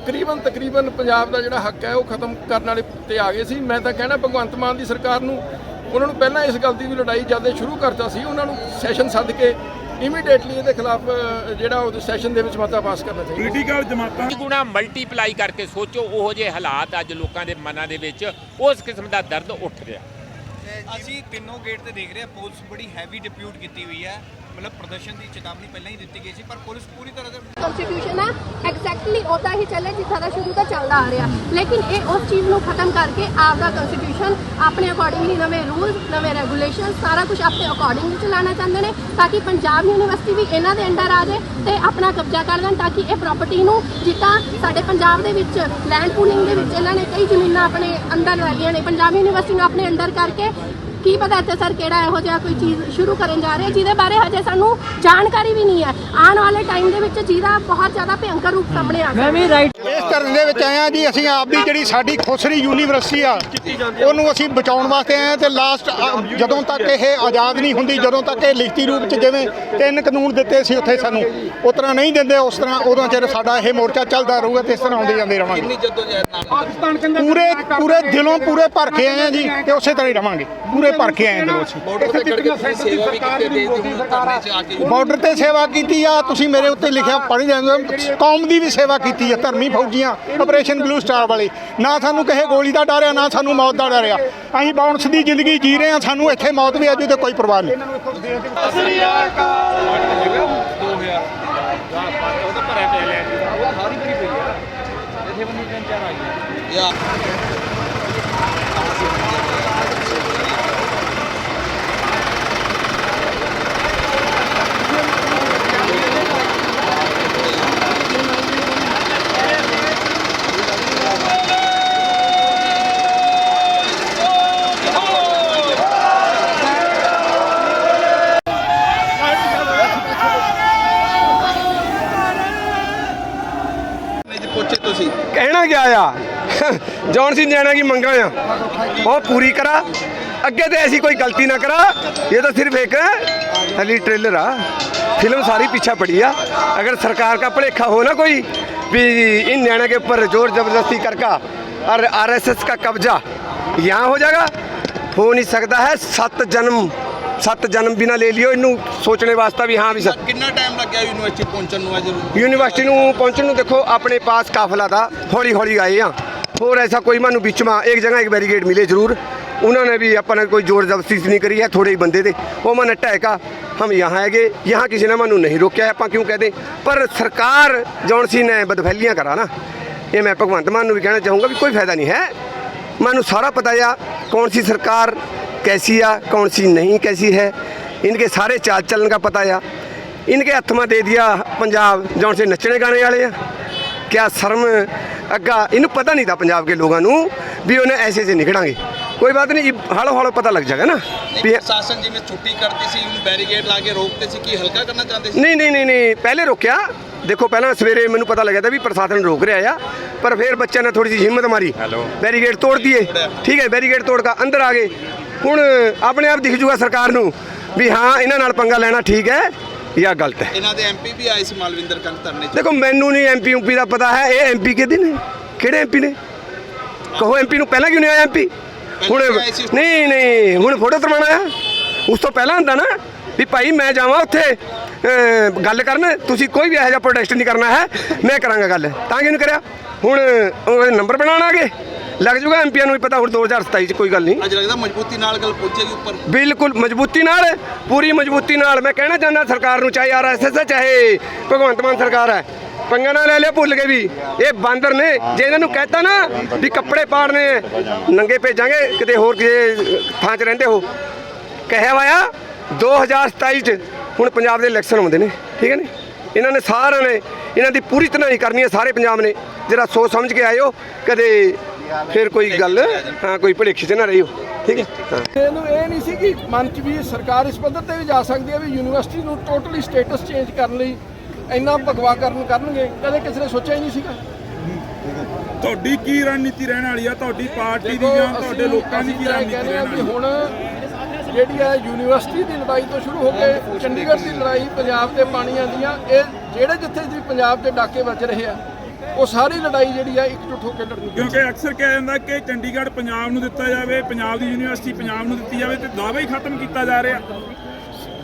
ਤਕਰੀਬਨ ਤਕਰੀਬਨ ਪੰਜਾਬ ਦਾ ਜਿਹੜਾ ਹੱਕ ਹੈ ਉਹ ਖਤਮ ਕਰਨ ਵਾਲੇ ਤੇ ਆ ਗਏ ਸੀ। ਮੈਂ ਤਾਂ ਕਹਿਣਾ ਭਗਵੰਤ ਮਾਨ ਦੀ ਸਰਕਾਰ ਨੂੰ ਉਹਨਾਂ ਨੂੰ ਪਹਿਲਾਂ ਇਸ ਗੱਲ ਦੀ ਵੀ ਲੜਾਈ ਜਦ ਸ਼ੁਰੂ ਕਰਤਾ ਸੀ। ਉਹਨਾਂ ਨੂੰ ਸੈਸ਼ਨ ਸੱਦ ਕੇ ਇਮੀਡੀਏਟਲੀ ਇਹਦੇ ਖਿਲਾਫ ਜਿਹੜਾ ਉਹ ਸੈਸ਼ਨ ਦੇ ਵਿੱਚ ਮਤਾ ਪਾਸ ਕਰਨਾ ਚਾਹੀਦਾ ਪੋਲੀਟੀਕਲ ਜਮਾਤਾਂ ਗੁਣਾ ਮਲਟੀਪਲਾਈ ਕਰਕੇ ਸੋਚੋ ਉਹੋ ਜਿਹੇ ਹਾਲਾਤ ਅੱਜ ਲੋਕਾਂ ਦੇ ਮਨਾਂ ਦੇ ਵਿੱਚ ਉਸ ਕਿਸਮ ਦਾ ਦਰਦ ਉੱਠ ਰਿਹਾ। ਅਸੀਂ ਤਿੰਨੋਂ ਗੇਟ ਤੇ ਦੇਖ ਰਹੇ ਹਾਂ ਪੁਲਿਸ ਬੜੀ ਹੈਵੀ ਡਿਪਿਊਟ ਕੀਤੀ ਹੋਈ ਹੈ। ਮਤਲਬ ਪ੍ਰਦਰਸ਼ਨ ਦੀ ਚੇਤਾਵਨੀ ਪਹਿਲਾਂ ਹੀ ਦਿੱਤੀ ਗਈ ਸੀ, ਪਰ ਪੁਲਿਸ ਪੂਰੀ ਤਰ੍ਹਾਂ ਦੇ ਕਨਸਟੀਟਿਊਸ਼ਨ ਹੈ ਐਗਜ਼ੈਕਟਲੀ ਉਦਾਂ ਹੀ ਚੱਲੇ ਜਿੱਥਾਂ ਦਾ ਸ਼ੁਰੂ ਤੋਂ ਚੱਲਦਾ ਆ ਰਿਹਾ। ਲੇਕਿਨ ਇਹ ਉਸ ਚੀਜ਼ ਨੂੰ ਖਤਮ ਕਰਕੇ ਆਪਦਾ ਕਨਸਟੀਟਿਊਸ਼ਨ ਆਪਣੇ ਅਕੋਰਡਿੰਗਲੀ ਨਵੇਂ ਰੂਲ ਨਵੇਂ ਰੈਗੂਲੇਸ਼ਨ ਸਾਰਾ ਕੁਝ ਆਪਣੇ ਅਕੋਰਡਿੰਗਲੀ ਚਲਾਉਣਾ ਚਾਹੁੰਦੇ ਨੇ ਤਾਂ ਕਿ ਪੰਜਾਬ ਯੂਨੀਵਰਸਿਟੀ ਵੀ ਇਹਨਾਂ ਦੇ ਅੰਡਰ ਆ ਜਾਏ ਤੇ ਆਪਣਾ ਕਬਜ਼ਾ ਕਰ ਲੈਣ ਤਾਂ ਕਿ ਇਹ ਪ੍ਰਾਪਰਟੀ ਨੂੰ ਜਿੱਦਾਂ ਸਾਡੇ ਪੰਜਾਬ ਦੇ ਵਿੱਚ ਲੈਂਡ ਪੂਲਿੰਗ ਦੇ ਵਿੱਚ ਇਹਨਾਂ ਨੇ ਕਈ ਜ਼ਮੀਨਾਂ ਆਪਣੇ ਅੰਦਰ ਲੈ ਲਈਆਂ ਨੇ, ਪੰਜਾਬ ਯੂਨੀਵਰਸਿਟੀ ਨੂੰ ਆਪਣੇ ਅੰਡਰ ਕਰਕੇ ਕੀ ਪਤਾ ਇੱਥੇ ਸਰ ਕਿਹੜਾ ਇਹੋ ਜਿਹਾ ਕੋਈ ਚੀਜ਼ ਸ਼ੁਰੂ ਕਰਨ ਜਾ ਰਹੇ ਜਿਹਦੇ ਬਾਰੇ ਹਜੇ ਸਾਨੂੰ ਜਾਣਕਾਰੀ ਵੀ ਨਹੀਂ ਹੈ। ਆਉਣ ਵਾਲੇ ਟਾਈਮ ਦੇ ਵਿੱਚ ਜਿਹਦਾ ਬਹੁਤ ਜ਼ਿਆਦਾ ਭਿਅੰਕਰ ਰੂਪ ਸਾਹਮਣੇ ਆ ਸਕਦਾ ਇਸ ਧਰਨ ਦੇ ਵਿੱਚ ਆਏ ਆ ਜੀ ਅਸੀਂ ਆਪ ਦੀ ਜਿਹੜੀ ਸਾਡੀ ਖੁਸਰੀ ਯੂਨੀਵਰਸਿਟੀ ਆ ਉਹਨੂੰ ਅਸੀਂ ਬਚਾਉਣ ਵਾਸਤੇ ਆਏ ਤੇ ਲਾਸਟ ਜਦੋਂ ਤੱਕ ਇਹ ਆਜ਼ਾਦ ਨਹੀਂ ਹੁੰਦੀ ਜਦੋਂ ਤੱਕ ਇਹ ਲਿਖਤੀ ਰੂਪ ਚ ਜਿਵੇਂ ਤਿੰਨ ਕਾਨੂੰਨ ਦਿੱਤੇ ਸੀ ਉੱਥੇ ਸਾਨੂੰ ਉਸ ਤਰ੍ਹਾਂ ਨਹੀਂ ਦਿੰਦੇ ਉਸ ਤਰ੍ਹਾਂ ਉਦੋਂ ਚਿਰ ਸਾਡਾ ਇਹ ਮੋਰਚਾ ਚੱਲਦਾ ਰਹੂਗਾ ਤੇ ਇਸ ਤਰ੍ਹਾਂ ਆਉਂਦੇ ਜਾਂਦੇ ਰਵਾਂਗੇ। ਪੂਰੇ ਪੂਰੇ ਦਿਲੋਂ ਪੂਰੇ ਭਰ ਕੇ ਆਏ ਆ ਜੀ ਤੇ ਉਸੇ ਤਰ੍ਹਾਂ ਹੀ ਰਵਾਂਗੇ। ਪੂਰੇ ਭਰ ਕੇ ਆਏ ਆ। ਦਿਲੋਂ ਅਸੀਂ ਬਾਰਡਰ ਤੇ ਸੇਵਾ ਕੀਤੀ ਆ ਤੁਸੀਂ ਮੇਰੇ ਉੱਤੇ ਲਿਖਿਆ ਪੜ੍ਹ ਜਾਂਦੇ ਹੋ ਕੌਮ ਦੀ ਵੀ ਸੇਵਾ ਕੀਤੀ ਆ ਧਰਮੀ ਫੌਜੀਆਂ ਆਪਰੇਸ਼ਨ ਬਲੂ ਸਟਾਰ ਵਾਲੇ। ਨਾ ਸਾਨੂੰ ਕਿਸੇ ਗੋਲੀ ਦਾ ਡਰ ਆ ਨਾ ਸਾਨੂੰ ਮੌਤ ਦਾ ਡਰ ਆ। ਅਸੀਂ ਬਾਉਂਸ ਦੀ ਜ਼ਿੰਦਗੀ ਜੀ ਰਹੇ ਆ ਸਾਨੂੰ ਇੱਥੇ ਮੌਤ ਵੀ ਆਜੂ ਤੇ ਕੋਈ ਪਰਵਾਹ ਨਹੀਂ। ਪਹੁੰਚੇ ਤੁਸੀਂ ਕਹਿਣਾ ਗਿਆ ਆ ਜੌਨ ਸਿੰਘ ਜਾਣਾ ਕੀ ਮੰਗਾ ਆ ਉਹ ਪੂਰੀ ਕਰਾ ਅੱਗੇ ਤੇ ऐसी कोई गलती ना करा ये तो सिर्फ एक हली ट्रेलर आ फिल्म सारी पीछा पड़ी आ अगर सरकार का भलेखा हो ना कोई भी इन न्याणा के ऊपर जोर जबरदस्ती करका और आरएसएस का कब्जा यहाँ हो जाएगा हो नहीं सकता है सत जन्म सत जन्म भी ना ले लियो इनू सोचने वास्ते भी हाँ भी सर ਕਿੰਨਾ ਟਾਈਮ ਲੱਗਿਆ ਯੂਨੀਵਰਸਿਟੀ ਪਹੁੰਚਣ ਨੂੰ ਅੱਜ? ਯੂਨੀਵਰਸਿਟੀ ਨੂੰ ਪਹੁੰਚਣ ਨੂੰ ਦੇਖੋ, ਆਪਣੇ ਪਾਸ ਕਾਫਲਾ ਦਾ ਹੌਲੀ ਹੌਲੀ ਆਏ ਆ। ਹੋਰ ਐਸਾ ਕੋਈ ਮਾਨੂੰ ਵਿੱਚ ਮਾ, ਇੱਕ ਜਗ੍ਹਾ ਇੱਕ ਬੈਰੀਗੇਟ ਮਿਲੇ ਜ਼ਰੂਰ। ਉਹਨਾਂ ਨੇ ਵੀ ਆਪਾਂ ਨੇ ਕੋਈ ਜ਼ੋਰ ਜ਼ਬਰਦਸਤੀ ਨਹੀਂ ਕਰੀ ਹੈ ਥੋੜੇ ਹੀ ਬੰਦੇ ਦੇ। ਉਹ ਮਨ ਟੈਕਾ हम यहाँ आएंगे यहाँ किसी ने मनु नहीं रोकया है आप क्यों कह दें पर सरकार जौन सी ने बदफैलियाँ करा ना ये मैं भगवंत मान भी कहना चाहूँगा भी कोई फायदा नहीं है मानू सारा पता या कौन सी सरकार कैसी आ कौन सी नहीं कैसी है इनके ਸਾਰੇ चाल ਚੱਲਣ ਦਾ ਪਤਾ ਆ। इनके हथ में दे दिया पंजाब जौन से नचने गाने वाले ਆ ਕਿਆ ਸ਼ਰਮ ਅੱਗਾ ਇਹਨੂੰ ਪਤਾ ਨਹੀਂ ਤਾਂ ਪੰਜਾਬ ਕੇ ਲੋਕਾਂ ਨੂੰ ਵੀ ਉਹਨੇ ਐਸੇ ਐਸੇ ਨਿਕੜਾਂਗੇ ਕੋਈ ਬਾਤ ਨਹੀਂ ਹੌਲੀ ਹੌਲੀ ਪਤਾ ਲੱਗ ਜਾਏਗਾ ਨਾ ਵੀ ਪ੍ਰਸ਼ਾਸਨ ਜਿਵੇਂ ਛੁੱਟੀ ਕਰਤੀ ਸੀ ਉਹਨੂੰ ਬੈਰੀਕੇਡ ਲਾ ਕੇ ਰੋਕਦੇ ਸੀ ਕੀ ਹਲਕਾ ਕਰਨਾ ਚਾਹੁੰਦੇ ਸੀ ਨਹੀਂ ਨਹੀਂ ਨਹੀਂ ਨਹੀਂ ਪਹਿਲੇ ਰੋਕਿਆ ਦੇਖੋ ਪਹਿਲਾਂ ਸਵੇਰੇ ਮੈਨੂੰ ਪਤਾ ਲੱਗਿਆ ਤਾਂ ਵੀ ਪ੍ਰਸ਼ਾਸਨ ਰੋਕ ਰਿਹਾ ਆ ਪਰ ਫਿਰ ਬੱਚਿਆਂ ਨੇ ਥੋੜੀ ਜਿਹੀ ਹਿੰਮਤ ਮਾਰੀ ਬੈਰੀਗੇਡ ਤੋੜ ਦਈਏ ਠੀਕ ਹੈ ਬੈਰੀਗੇਡ ਤੋੜ ਕੇ ਅੰਦਰ ਆ ਗਏ ਹੁਣ ਆਪਣੇ ਆਪ ਦਿਖ ਜੂਗਾ ਸਰਕਾਰ ਨੂੰ ਵੀ ਹਾਂ ਇਹਨਾਂ ਨਾਲ ਪੰਗਾ ਲੈਣਾ ਠੀਕ ਹੈ ਜਾਂ ਗਲਤ ਹੈ। ਇਹਨਾਂ ਦੇ ਐਮਪੀ ਵੀ ਆਏ ਸੀ ਮਾਲਵਿੰਦਰ ਕੰਗ ਧਰਨੇ 'ਚ। ਦੇਖੋ ਮੈਨੂੰ ਨਹੀਂ ਐਮਪੀ ਯੂਪੀ ਦਾ ਪਤਾ ਹੈ ਇਹ ਐਮਪੀ ਕਿਹਦੇ ਨੇ? ਕਿਹੜੇ ਐਮਪੀ ਨੇ? ਕਹੋ ਐਮਪੀ ਨੂੰ ਪਹਿਲਾਂ ਕਿਉਂ ਨਹੀਂ ਆਇਆ ਐਮਪੀ ਹੁਣ। ਨਹੀਂ ਨਹੀਂ ਹੁਣ ਫੋਟੋ ਤਰਵਾਣਾ ਆ ਉਸ ਤੋਂ ਪਹਿਲਾਂ ਹੁੰਦਾ ਨਾ ਵੀ ਭਾਈ ਮੈਂ ਜਾਵਾਂ ਉੱਥੇ ਗੱਲ ਕਰਨ। ਤੁਸੀਂ ਕੋਈ ਵੀ ਇਹੋ ਜਿਹਾ ਪ੍ਰੋਟੈਸਟ ਨਹੀਂ ਕਰਨਾ ਹੈ ਮੈਂ ਕਰਾਂਗਾ ਗੱਲ। ਤਾਂ ਕਿਉਂ ਨਹੀਂ ਕਰਿਆ? ਹੁਣ ਨੰਬਰ ਬਣਾਉਣ ਆ ਲੱਗ ਜੂਗਾ ਐਮਪੀਆਂ ਨੂੰ ਵੀ ਪਤਾ ਹੁਣ 2027 ਚ ਕੋਈ ਗੱਲ ਨਹੀਂ। ਅੱਜ ਲੱਗਦਾ ਮਜ਼ਬੂਤੀ ਨਾਲ ਗੱਲ ਪਹੁੰਚੇਗੀ ਉੱਪਰ। ਬਿਲਕੁਲ ਮਜ਼ਬੂਤੀ ਨਾਲ ਪੂਰੀ ਮਜ਼ਬੂਤੀ ਨਾਲ। ਮੈਂ ਕਹਿਣਾ ਚਾਹੁੰਦਾ ਸਰਕਾਰ ਨੂੰ ਚਾਹੇ ਆਰਐਸਐਸ ਚਾਹੇ ਭਗਵੰਤ ਮਾਨ ਸਰਕਾਰ ਹੈ। ਪੰਗਾ ਨਾ ਲੈ ਲਿਆ ਭੁੱਲ ਗਏ ਵੀ। ਇਹ ਬਾਂਦਰ ਨੇ ਜੇ ਇਹਨਾਂ ਨੂੰ ਕਹਿਤਾ ਨਾ ਵੀ ਕੱਪੜੇ ਪਾੜਨੇ ਨੰਗੇ ਭੇਜਾਂਗੇ ਕਿਤੇ ਹੋਰ ਕਿਸੇ ਥਾਂ 'ਚ ਰਹਿੰਦੇ ਹੋ। ਕਹਿਆ ਵਾਇਆ 2027 'ਚ ਹੁਣ ਪੰਜਾਬ ਦੇ ਇਲੈਕਸ਼ਨ ਹੁੰਦੇ ਨੇ ਠੀਕ ਹੈ ਨੇ? ਇਹਨਾਂ ਨੇ ਸਾਰਿਆਂ ਨੇ ਇਹਨਾਂ ਦੀ ਪੂਰੀ ਤਰ੍ਹਾਂ ਹੀ ਕਰਨੀ ਹੈ ਸਾਰੇ ਪੰਜਾਬ ਨੇ। ਜਰਾ ਸੋਚ ਸਮਝ ਕੇ ਆਇਓ ਕਦੇ ਫਿਰ ਕੋਈ ਗੱਲ ਹਾਂ ਕੋਈ ਭੁਲੇਖੇ 'ਚ ਨਾ ਰਹੀਓ ਠੀਕ ਹੈ? ਹਾਂ। ਇਹਨੂੰ ਇਹ ਨਹੀਂ ਸੀ ਕਿ ਮਨ ਚ ਵੀ ਸਰਕਾਰ ਇਸ ਪੱਧਰ ਤੇ ਵੀ ਜਾ ਸਕਦੀ ਹੈ ਵੀ ਯੂਨੀਵਰਸਿਟੀ ਨੂੰ ਟੋਟਲੀ ਸਟੇਟਸ ਚੇਂਜ ਕਰਨ ਲਈ ਇੰਨਾ ਭਗਵਾ ਕਰਨ ਕਰਨਗੇ ਕਦੇ ਕਿਸੇ ਨੇ ਸੋਚਿਆ ਹੀ ਨਹੀਂ ਸੀਗਾ? ਤੁਹਾਡੀ ਕੀ ਰਣਨੀਤੀ ਰਹਿਣ ਵਾਲੀ ਆ? ਤੁਹਾਡੀ ਪਾਰਟੀ ਦੀ ਜਾਂ ਤੁਹਾਡੇ ਲੋਕਾਂ ਦੀ ਕੀ ਤਾਂ ਰਣਨੀਤੀ ਰਹਿਣ ਵੀ ਵਾਲੀ ਹੁਣ ਜਿਹੜੀ ਹੈ ਯੂਨੀਵਰਸਿਟੀ ਦੀ ਲੜਾਈ ਤੋਂ ਸ਼ੁਰੂ ਹੋ ਕੇ ਚੰਡੀਗੜ੍ਹ ਦੀ ਲੜਾਈ ਪੰਜਾਬ ਦੇ ਪਾਣੀਆਂ ਦੀਆਂ ਇਹ ਜਿਹੜੇ ਜਿੱਥੇ ਵੀ ਪੰਜਾਬ ਦੇ ਡਾਕੇ ਵੱਜ ਰਹੇ ਆ ਉਹ ਸਾਰੀ ਲੜਾਈ ਜਿਹੜੀ ਆ ਇਕਜੁੱਟ ਹੋ ਕੇ ਲੜਨੀ ਕਿਉਂਕਿ ਅਕਸਰ ਕਿਹਾ ਜਾਂਦਾ ਕਿ ਚੰਡੀਗੜ੍ਹ ਪੰਜਾਬ ਨੂੰ ਦਿੱਤਾ ਜਾਵੇ ਪੰਜਾਬ ਦੀ ਯੂਨੀਵਰਸਿਟੀ ਪੰਜਾਬ ਨੂੰ ਦਿੱਤੀ ਜਾਵੇ ਤੇ ਦਾਅਵਾ ਹੀ ਖਤਮ ਕੀਤਾ ਜਾ ਰਿਹਾ।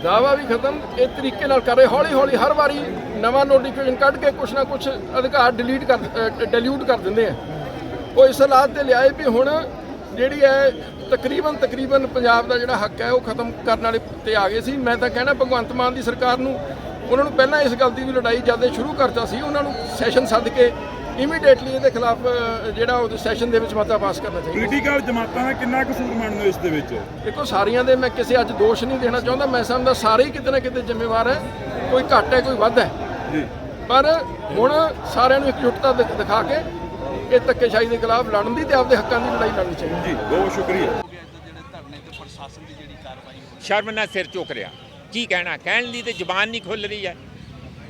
ਦਾਵਾ ਵੀ ਖਤਮ ਇਹ ਤਰੀਕੇ ਨਾਲ ਕਰ ਰਹੇ ਹੌਲੀ ਹੌਲੀ ਹਰ ਵਾਰੀ ਨਵਾਂ ਨੋਟੀਫਿਕੇਸ਼ਨ ਕੱਢ ਕੇ ਕੁਛ ਨਾ ਕੁਛ ਅਧਿਕਾਰ ਡਿਲੀਟ ਕਰ ਡਿਲੀਟ ਕਰ ਦਿੰਦੇ ਆ। ਉਹ ਇਸ ਹਾਲਾਤ ਤੇ ਲਿਆਏ ਵੀ ਹੁਣ ਜਿਹੜੀ ਹੈ ਤਕਰੀਬਨ ਤਕਰੀਬਨ ਪੰਜਾਬ ਦਾ ਜਿਹੜਾ ਹੱਕ ਹੈ ਉਹ ਖਤਮ ਕਰਨ ਵਾਲੇ ਤੇ ਆ ਗਏ ਸੀ। ਮੈਂ ਤਾਂ ਕਹਿਣਾ ਭਗਵੰਤ ਮਾਨ ਦੀ ਸਰਕਾਰ ਨੂੰ ਉਹਨਾਂ ਨੂੰ ਪਹਿਲਾਂ ਇਸ ਗੱਲ ਦੀ ਵੀ ਲੜਾਈ ਜਦ ਸ਼ੁਰੂ ਕਰਤਾ ਸੀ ਉਹਨਾਂ ਨੂੰ ਸੈਸ਼ਨ ਸੱਦ ਕੇ ਇਮੀਡੀਏਟਲੀ ਇਹਦੇ ਖਿਲਾਫ ਜਿਹੜਾ ਉਹ ਸੈਸ਼ਨ ਦੇ ਵਿੱਚ ਮਤਾ ਪਾਸ ਕਰਨਾ ਚਾਹੀਦਾ। ਪੋਲੀਟੀਕਲ ਜਮਾਤਾਂ ਦਾ ਕਿੰਨਾ ਕਸੂਰ ਮੰਨਦੇ ਹੋ ਇਸ ਦੇ ਵਿੱਚ? ਦੇਖੋ ਸਾਰੀਆਂ ਦੇ ਮੈਂ ਕਿਸੇ ਅੱਜ ਦੋਸ਼ ਨਹੀਂ ਦੇਣਾ ਚਾਹੁੰਦਾ ਮੈਂ ਸਮਝਦਾ ਸਾਰੇ ਹੀ ਕਿਤੇ ਨਾ ਕਿਤੇ ਜ਼ਿੰਮੇਵਾਰ ਹੈ ਕੋਈ ਘੱਟ ਹੈ ਕੋਈ ਵੱਧ ਹੈ। ਜੀ। ਪਰ ਹੁਣ ਸਾਰਿਆਂ ਨੂੰ ਇਕਜੁੱਟਤਾ ਦਿਖ- ਦਿਖਾ ਕੇ ਇਹ ਧੱਕੇਸ਼ਾਹੀ ਦੇ ਖਿਲਾਫ ਲੜਨ ਦੀ ਤੇ ਆਪਦੇ ਹੱਕਾਂ ਦੀ ਲੜਾਈ ਲੜਨੀ ਚਾਹੀਦੀ ਜੀ ਬਹੁਤ ਸ਼ੁਕਰੀਆ। ਜਿਹੜੇ ਧਰਨੇ ਤੇ ਪ੍ਰਸ਼ਾਸਨ ਦੀ ਜਿਹੜੀ ਕਾਰਵਾਈ ਹੋਈ ਸ਼ਰਮ ਨਾਲ ਸਿਰ ਝੁਕ ਰਿਹਾ। ਕੀ ਕਹਿਣਾ? ਕਹਿਣ ਲਈ ਤੇ ਜ਼ੁਬਾਨ ਨਹੀਂ ਖੁੱਲ ਰਹੀ ਹੈ।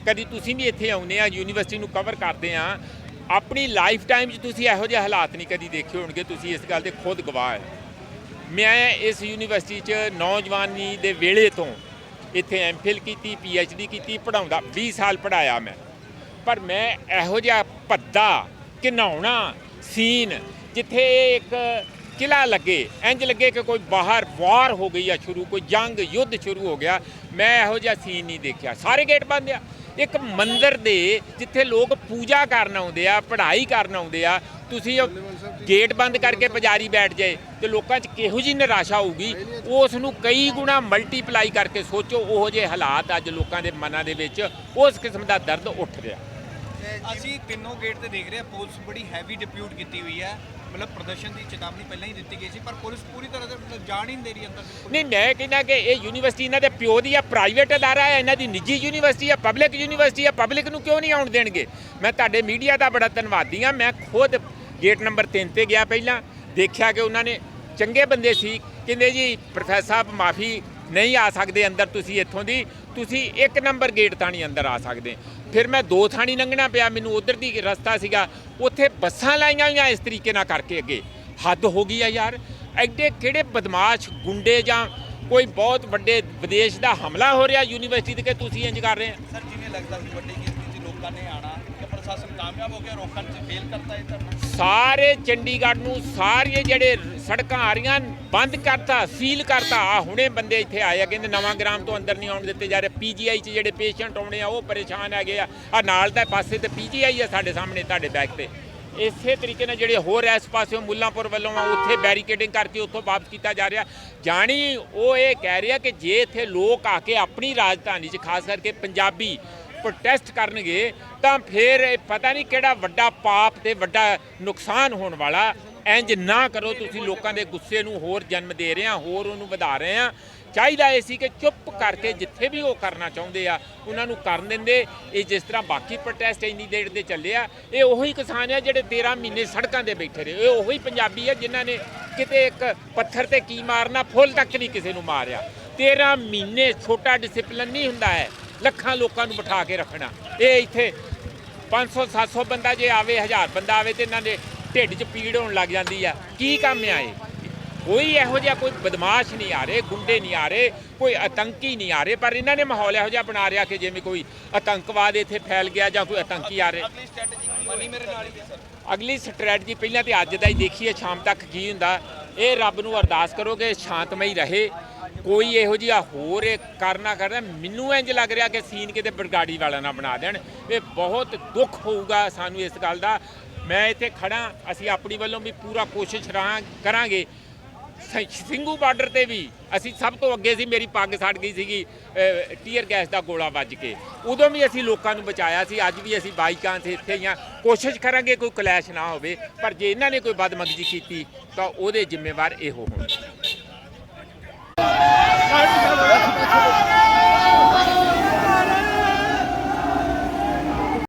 ਕਦੀ ਤੁਸੀਂ ਵੀ ਇੱਥੇ ਆਉਂਦੇ ਆ, ਯੂਨੀਵਰਸਿਟੀ ਨੂੰ ਕਵਰ ਕਰਦੇ ਆ, ਆਪਣੀ ਲਾਈਫ ਟਾਈਮ 'ਚ ਤੁਸੀਂ ਇਹੋ ਜਿਹੇ ਹਾਲਾਤ ਨਹੀਂ ਕਦੀ ਦੇਖੇ ਹੋਣਗੇ, ਤੁਸੀਂ ਇਸ ਗੱਲ ਦੇ ਖੁਦ ਗਵਾਹ ਹੈ। ਮੈਂ ਇਸ ਯੂਨੀਵਰਸਿਟੀ 'ਚ ਨੌਜਵਾਨੀ ਦੇ ਵੇਲੇ ਤੋਂ ਇੱਥੇ ਐਮਫਿਲ ਕੀਤੀ ਪੀਐਚਡੀ ਕੀਤੀ ਪੜਾਉਂਦਾ 20 ਸਾਲ ਪੜਾਇਆ ਮੈਂ। ਪਰ ਮੈਂ ਇਹੋ ਜਿਹਾ ਭੱਦਾ ਘਿਨਾਉਣਾ ਸੀਨ ਜਿੱਥੇ ਇੱਕ ਕਿਲਾ ਲੱਗੇ। ਇੰਜ ਲੱਗੇ ਕਿ ਕੋਈ ਬਾਹਰ ਵਾਰ ਹੋ ਗਈ ਆ ਸ਼ੁਰੂ, ਕੋਈ ਜੰਗ ਯੁੱਧ ਸ਼ੁਰੂ ਹੋ ਗਿਆ। ਮੈਂ ਇਹੋ ਜਿਹਾ ਸੀਨ ਨਹੀਂ ਦੇਖਿਆ। ਸਾਰੇ ਗੇਟ ਬੰਦ ਆ। ਇੱਕ ਮੰਦਿਰ ਦੇ ਜਿੱਥੇ ਲੋਕ ਪੂਜਾ ਕਰਨ ਆਉਂਦੇ ਆ, ਪੜ੍ਹਾਈ ਕਰਨ ਆਉਂਦੇ ਆ, ਤੁਸੀਂ ਗੇਟ ਬੰਦ ਕਰਕੇ ਪੁਜਾਰੀ ਬੈਠ ਜਾਏ ਤੇ ਲੋਕਾਂ 'ਚ ਕਿਹੋ ਜੀ ਨਿਰਾਸ਼ਾ ਹੋਊਗੀ? ਉਸ ਨੂੰ ਕਈ ਗੁਣਾ ਮਲਟੀਪਲਾਈ ਕਰਕੇ ਸੋਚੋ, ਉਹੋ ਜਿਹੇ ਹਾਲਾਤ ਅੱਜ ਲੋਕਾਂ ਦੇ ਮਨਾਂ ਦੇ ਵਿੱਚ ਉਸ ਕਿਸਮ ਦਾ ਦਰਦ ਉੱਠ ਰਿਹਾ। ਅਸੀਂ ਤਿੰਨੋਂ ਗੇਟ ਤੇ ਦੇਖ ਰਹੇ ਹਾਂ, ਪੁਲਿਸ ਬੜੀ ਹੈਵੀ ਡਿਪਿਊਟ ਕੀਤੀ ਹੋਈ ਹੈ। ਮਤਲਬ ਪ੍ਰਦਰਸ਼ਨ ਦੀ ਚੇਤਾਵਨੀ ਪਹਿਲਾਂ ਹੀ ਦਿੱਤੀ ਗਈ ਸੀ, ਪਰ ਪੁਲਿਸ ਪੂਰੀ ਤਰ੍ਹਾਂ ਤੇ ਜਾਣ ਹੀ ਨਹੀਂ ਦੇ ਰਹੀ ਅੰਦਰ ਨਹੀਂ, ਮੈਂ ਕਹਿੰਦਾ ਕਿ ਇਹ ਯੂਨੀਵਰਸਿਟੀ ਇਹਨਾਂ ਦੇ ਪਿਓ ਦੀ ਆ ਪ੍ਰਾਈਵੇਟ ਅਦਾਰਾ ਹੈ, ਇਹਨਾਂ ਦੀ ਨਿੱਜੀ ਯੂਨੀਵਰਸਿਟੀ ਆ ਪਬਲਿਕ ਯੂਨੀਵਰਸਿਟੀ ਆ ਪਬਲਿਕ ਨੂੰ ਕਿਉਂ ਨਹੀਂ ਆਉਣ ਦੇਣਗੇ? ਮੈਂ ਤੁਹਾਡੇ ਮੀਡੀਆ ਦਾ ਬੜਾ ਧੰਨਵਾਦੀ ਆ ਮੈਂ ਖੁਦ ਗੇਟ ਨੰਬਰ 3 ਤੇ ਗਿਆ ਪਹਿਲਾਂ, ਦੇਖਿਆ ਕਿ ਉਹਨਾਂ ਨੇ ਚੰਗੇ ਬੰਦੇ ਸੀ, ਕਹਿੰਦੇ ਜੀ, ਪ੍ਰੋਫੈਸਰ ਸਾਹਿਬ ਮਾਫੀ ਨਹੀਂ ਆ ਸਕਦੇ ਅੰਦਰ ਤੁਸੀਂ ਇੱਥੋਂ ਦੀ, ਤੁਸੀਂ ਇੱਕ ਨੰਬਰ ਗੇਟ ਥਾਣੀ ਅੰਦਰ ਆ ਸਕਦੇ। ਫਿਰ ਮੈਂ ਦੋ ਥਾਣੀ ਲੰਘਣਾ ਪਿਆ, ਮੈਨੂੰ ਉਧਰ ਦੀ ਰਸਤਾ ਸੀਗਾ, ਉੱਥੇ ਬੱਸਾਂ ਲਾਈਆਂ ਹੋਈਆਂ ਇਸ ਤਰੀਕੇ ਨਾਲ ਕਰਕੇ ਅੱਗੇ। ਹੱਦ ਹੋ ਗਈ ਆ ਯਾਰ, ਐਡੇ ਕਿਹੜੇ ਬਦਮਾਸ਼ ਗੁੰਡੇ ਜਾਂ ਕੋਈ ਬਹੁਤ ਵੱਡੇ ਵਿਦੇਸ਼ ਦਾ ਹਮਲਾ ਹੋ ਰਿਹਾ ਯੂਨੀਵਰਸਿਟੀ ਤੇ ਕਿ ਤੁਸੀਂ ਇੰਜ ਕਰ ਰਹੇ ਆ ਸਰ, ਜਿਵੇਂ ਲੱਗਦਾ ਸੀ ਵੱਡੀ ਗਿਣਤੀ 'ਚ ਲੋਕਾਂ ਨੇ ਆਣਾ ਪ੍ਰਸ਼ਾਸਨ ਕਾਮਯਾਬ ਹੋ ਗਿਆ ਰੋਕਣ 'ਚ ਫੇਲ ਕਰਤਾ ਇਹ ਧਰਨਾ। ਸਾਰੇ ਚੰਡੀਗੜ੍ਹ ਨੂੰ ਸਾਰੀਆਂ ਜਿਹੜੇ ਸੜਕਾਂ ਆ ਰਹੀਆਂ, ਬੰਦ ਕਰਤਾ ਸੀਲ ਕਰਤਾ। ਆ ਹੁਣੇ ਬੰਦੇ ਇੱਥੇ ਆਏ ਆ, ਕਹਿੰਦੇ ਨਵਾਂ ਗ੍ਰਾਮ ਤੋਂ ਅੰਦਰ ਨਹੀਂ ਆਉਣ ਦਿੱਤੇ ਜਾ ਰਹੇ। ਪੀਜੀਆਈ 'ਚ ਜਿਹੜੇ ਪੇਸ਼ੈਂਟ ਆਉਣੇ ਆ, ਉਹ ਪਰੇਸ਼ਾਨ ਹੈਗੇ ਆ। ਆ ਨਾਲ ਦਾ ਪਾਸੇ ਤੇ ਪੀਜੀਆਈ ਆ ਸਾਡੇ ਸਾਹਮਣੇ, ਤੁਹਾਡੇ ਬੈਕ ਤੇ। ਇਸੇ ਤਰੀਕੇ ਨਾਲ ਜਿਹੜੇ ਹੋਰ ਇਸ ਪਾਸਿਓਂ ਮੁੱਲਾਂਪੁਰ ਵੱਲੋਂ ਆ, ਉੱਥੇ ਬੈਰੀਕੇਡਿੰਗ ਕਰਕੇ ਉੱਥੋਂ ਵਾਪਸ ਕੀਤਾ ਜਾ ਰਿਹਾ। ਜਾਣੀ ਉਹ ਇਹ ਕਹਿ ਰਿਹਾ ਕਿ ਜੇ ਇੱਥੇ ਲੋਕ ਆ ਕੇ ਆਪਣੀ ਰਾਜਧਾਨੀ 'ਚ, ਖਾਸ ਕਰਕੇ ਪੰਜਾਬੀ ਪ੍ਰੋਟੈਸਟ ਕਰਨਗੇ, ਤਾਂ ਫਿਰ ਇਹ ਪਤਾ ਨਹੀਂ ਕਿਹੜਾ ਵੱਡਾ ਪਾਪ ਤੇ ਵੱਡਾ ਨੁਕਸਾਨ ਹੋਣ ਵਾਲਾ। ਇੰਜ ਨਾ ਕਰੋ, ਤੁਸੀਂ ਲੋਕਾਂ ਦੇ ਗੁੱਸੇ ਨੂੰ ਹੋਰ ਜਨਮ ਦੇ ਰਹੇ ਆ, ਹੋਰ ਉਹਨੂੰ ਵਧਾ ਰਹੇ ਆ। ਚਾਹੀਦਾ ਇਹ ਸੀ ਕਿ ਚੁੱਪ ਕਰਕੇ ਜਿੱਥੇ ਵੀ ਉਹ ਕਰਨਾ ਚਾਹੁੰਦੇ ਆ, ਉਹਨਾਂ ਨੂੰ ਕਰਨ ਦਿੰਦੇ। ਇਹ ਜਿਸ ਤਰ੍ਹਾਂ ਬਾਕੀ ਪ੍ਰੋਟੈਸਟ ਇੰਨੀ ਦੇਰ ਦੇ ਚੱਲੇ ਆ, ਇਹ ਉਹੀ ਕਿਸਾਨ ਆ ਜਿਹੜੇ 13 ਮਹੀਨੇ ਸੜਕਾਂ ਦੇ ਬੈਠੇ ਰਹੇ। ਇਹ ਉਹੀ ਪੰਜਾਬੀ ਆ ਜਿਨ੍ਹਾਂ ਨੇ ਕਿਤੇ ਇੱਕ ਪੱਥਰ ਤੇ ਕੀ ਮਾਰਨਾ, ਫੁੱਲ ਤੱਕ ਨਹੀਂ ਕਿਸੇ ਨੂੰ ਮਾਰਿਆ। 13 ਮਹੀਨੇ ਛੋਟਾ ਡਿਸਪਲਿਨ ਨਹੀਂ ਹੁੰਦਾ ਹੈ। ਲੱਖਾਂ ਲੋਕਾਂ ਨੂੰ ਬਿਠਾ ਕੇ ਰੱਖਣਾ। ਇਹ ਇੱਥੇ 500 700 ਬੰਦਾ ਜੇ ਆਵੇ 1000 ਬੰਦਾ ਆਵੇ ਤੇ ਇਹਨਾਂ ਦੇ ਢਿੱਡ 'ਚ ਪੀੜ ਹੋਣ ਲੱਗ ਜਾਂਦੀ ਆ। ਕੀ ਕੰਮ ਆ ਇਹ? ਕੋਈ ਇਹੋ ਜਿਹਾ ਕੋਈ ਬਦਮਾਸ਼ ਨਹੀਂ ਆ ਰਹੇ ਗੁੰਡੇ ਨਹੀਂ ਆ ਰਹੇ ਕੋਈ ਆਤੰਕੀ ਨਹੀਂ ਆ ਰਹੇ ਪਰ ਇਹਨਾਂ ਨੇ ਮਾਹੌਲ ਇਹੋ ਜਿਹਾ ਬਣਾ ਰਿਆ ਕਿ ਜਿਵੇਂ ਕੋਈ ਆਤੰਕਵਾਦ ਇੱਥੇ ਫੈਲ ਗਿਆ ਜਾਂ ਕੋਈ ਆਤੰਕੀ ਆ ਰਹੇ। ਅਗਲੀ ਸਟ੍ਰੈਟਜੀ ਕੀ ਬਣੀ ਮੇਰੇ ਨਾਲ ਹੀ ਹੈ ਸਰ? ਅਗਲੀ ਸਟ੍ਰੈਟਜੀ ਪਹਿਲਾਂ ਤੇ ਅੱਜ ਦਾ ਹੀ ਦੇਖੀਏ ਸ਼ਾਮ ਤੱਕ ਕੀ ਹੁੰਦਾ। ਇਹ ਰੱਬ ਨੂੰ ਅਰਦਾਸ ਕਰੋਗੇ ਸ਼ਾਂਤਮਈ ਰਹੇ। ਕੋਈ ਇਹੋ ਜਿਹਾ ਹੋਰ ਇਹ ਕਰਨਾ ਕਰਦਾ ਮੈਨੂੰ ਇੰਜ ਲੱਗ ਰਿਹਾ ਕਿ ਸੀਨ ਕਿਤੇ ਬਰਗਾੜੀ ਵਾਲਾ ਨਾ ਬਣਾ ਦੇਣ। ਇਹ ਬਹੁਤ ਦੁੱਖ ਹੋਊਗਾ ਸਾਨੂੰ ਇਸ ਗੱਲ ਦਾ। ਮੈਂ ਇੱਥੇ ਖੜਾ ਅਸੀਂ ਆਪਣੀ ਵੱਲੋਂ ਵੀ ਪੂਰਾ ਕੋਸ਼ਿਸ਼ ਰਾਂ ਕਰਾਂਗੇ। ਸ- ਸਿੰਘੂ ਬਾਰਡਰ ਤੇ ਵੀ ਅਸੀਂ ਸਭ ਤੋਂ ਅੱਗੇ ਸੀ, ਮੇਰੀ ਪੱਗ ਸੜ ਗਈ ਸੀਗੀ ਟੀਅਰ ਗੈਸ ਦਾ ਗੋਲਾ ਵੱਜ ਕੇ। ਉਦੋਂ ਵੀ ਅਸੀਂ ਲੋਕਾਂ ਨੂੰ ਬਚਾਇਆ ਸੀ, ਅੱਜ ਵੀ ਅਸੀਂ ਬਾਈਕਾਂ 'ਤੇ ਇੱਥੇ ਹੀ ਹਾਂ। ਕੋਸ਼ਿਸ਼ ਕਰਾਂਗੇ ਕੋਈ ਕਲੈਸ਼ ਨਾ ਹੋਵੇ, ਪਰ ਜੇ ਇਹਨਾਂ ਨੇ ਕੋਈ ਬਦਮਗਜੀ ਕੀਤੀ, ਤਾਂ ਉਹਦੇ ਜ਼ਿੰਮੇਵਾਰ ਇਹੋ ਹੋਣ